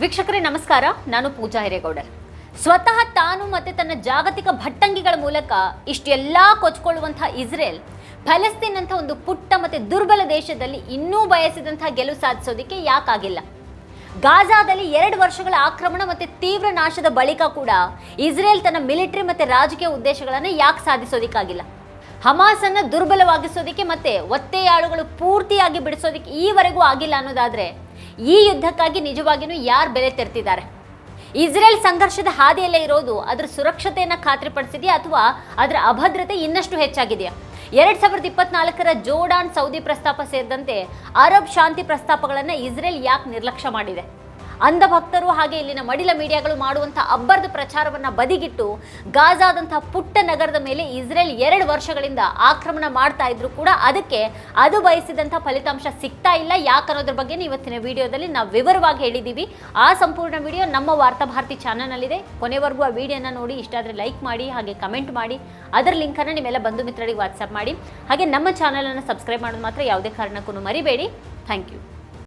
ವೀಕ್ಷಕರೇ, ನಮಸ್ಕಾರ. ನಾನು ಪೂಜಾ ಹಿರೇಗೌಡರ್. ಸ್ವತಃ ತಾನು ಮತ್ತೆ ತನ್ನ ಜಾಗತಿಕ ಭಟ್ಟಂಗಿಗಳ ಮೂಲಕ ಇಷ್ಟೆಲ್ಲಾ ಕೊಚ್ಕೊಳ್ಳುವಂತಹ ಇಸ್ರೇಲ್ ಫಲಸ್ತೀನ್ ಅಂತ ಒಂದು ಪುಟ್ಟ ಮತ್ತೆ ದುರ್ಬಲ ದೇಶದಲ್ಲಿ ಇನ್ನೂ ಬಯಸಿದಂತಹ ಗೆಲುವು ಸಾಧಿಸೋದಕ್ಕೆ ಯಾಕಾಗಿಲ್ಲ. ಗಾಜಾದಲ್ಲಿ ಎರಡು ವರ್ಷಗಳ ಆಕ್ರಮಣ ಮತ್ತೆ ತೀವ್ರ ನಾಶದ ಬಳಿಕ ಕೂಡ ಇಸ್ರೇಲ್ ತನ್ನ ಮಿಲಿಟರಿ ಮತ್ತೆ ರಾಜಕೀಯ ಉದ್ದೇಶಗಳನ್ನು ಯಾಕೆ ಸಾಧಿಸೋದಕ್ಕಾಗಿಲ್ಲ? ಹಮಾಸ್ ಅನ್ನ ದುರ್ಬಲವಾಗಿಸೋದಕ್ಕೆ ಮತ್ತೆ ಒತ್ತೆಯಾಳುಗಳು ಪೂರ್ತಿಯಾಗಿ ಬಿಡಿಸೋದಕ್ಕೆ ಈವರೆಗೂ ಆಗಿಲ್ಲ ಅನ್ನೋದಾದ್ರೆ ಈ ಯುದ್ಧಕ್ಕಾಗಿ ನಿಜವಾಗಿಯೂ ಯಾರು ಬೆಲೆ ತೆರ್ತಿದ್ದಾರೆ? ಇಸ್ರೇಲ್ ಸಂಘರ್ಷದ ಹಾದಿಯಲ್ಲೇ ಇರೋದು ಅದರ ಸುರಕ್ಷತೆಯನ್ನು ಖಾತ್ರಿಪಡಿಸಿದೆಯಾ ಅಥವಾ ಅದರ ಅಭದ್ರತೆ ಇನ್ನಷ್ಟು ಹೆಚ್ಚಾಗಿದೆಯಾ? ಎರಡ್ ಸಾವಿರದ ಇಪ್ಪತ್ನಾಲ್ಕರ ಜೋಡಾನ್ ಸೌದಿ ಪ್ರಸ್ತಾಪ ಸೇರಿದಂತೆ ಅರಬ್ ಶಾಂತಿ ಪ್ರಸ್ತಾಪಗಳನ್ನು ಇಸ್ರೇಲ್ ಯಾಕೆ ನಿರ್ಲಕ್ಷ್ಯ ಮಾಡಿದೆ? ಅಂಧ ಭಕ್ತರು ಹಾಗೆ ಇಲ್ಲಿನ ಮಡಿಲ ಮೀಡಿಯಾಗಳು ಮಾಡುವಂತಹ ಅಬ್ಬರದ ಪ್ರಚಾರವನ್ನ ಬದಿಗಿಟ್ಟು ಗಾಜಾದಂತಹ ಪುಟ್ಟ ನಗರದ ಮೇಲೆ ಇಸ್ರೇಲ್ ಎರಡು ವರ್ಷಗಳಿಂದ ಆಕ್ರಮಣ ಮಾಡ್ತಾ ಇದ್ರು ಕೂಡ ಅದಕ್ಕೆ ಅದು ಬಯಸಿದಂಥ ಫಲಿತಾಂಶ ಸಿಗ್ತಾ ಇಲ್ಲ. ಯಾಕನ್ನೋದ್ರ ಬಗ್ಗೆ ಇವತ್ತಿನ ವಿಡಿಯೋದಲ್ಲಿ ನಾವು ವಿವರವಾಗಿ ಹೇಳಿದ್ದೀವಿ ಆ ಸಂಪೂರ್ಣ ವಿಡಿಯೋ ನಮ್ಮ ವಾರ್ತಾ ಭಾರತಿ ಚಾನಲ್ನಲ್ಲಿದೆ. ಕೊನೆವರೆಗೂ ಆ ವಿಡಿಯೋನ ನೋಡಿ, ಇಷ್ಟ ಆದರೆ ಲೈಕ್ ಮಾಡಿ, ಹಾಗೆ ಕಮೆಂಟ್ ಮಾಡಿ, ಅದರ ಲಿಂಕನ್ನು ನಿಮ್ಮೆಲ್ಲ ಬಂಧು ಮಿತ್ರರಿಗೆ ವಾಟ್ಸಪ್ ಮಾಡಿ. ಹಾಗೆ ನಮ್ಮ ಚಾನಲನ್ನು ಸಬ್ಸ್ಕ್ರೈಬ್ ಮಾಡೋದು ಮಾತ್ರ ಯಾವುದೇ ಕಾರಣಕ್ಕೂ ಮರಿಬೇಡಿ. Thank you.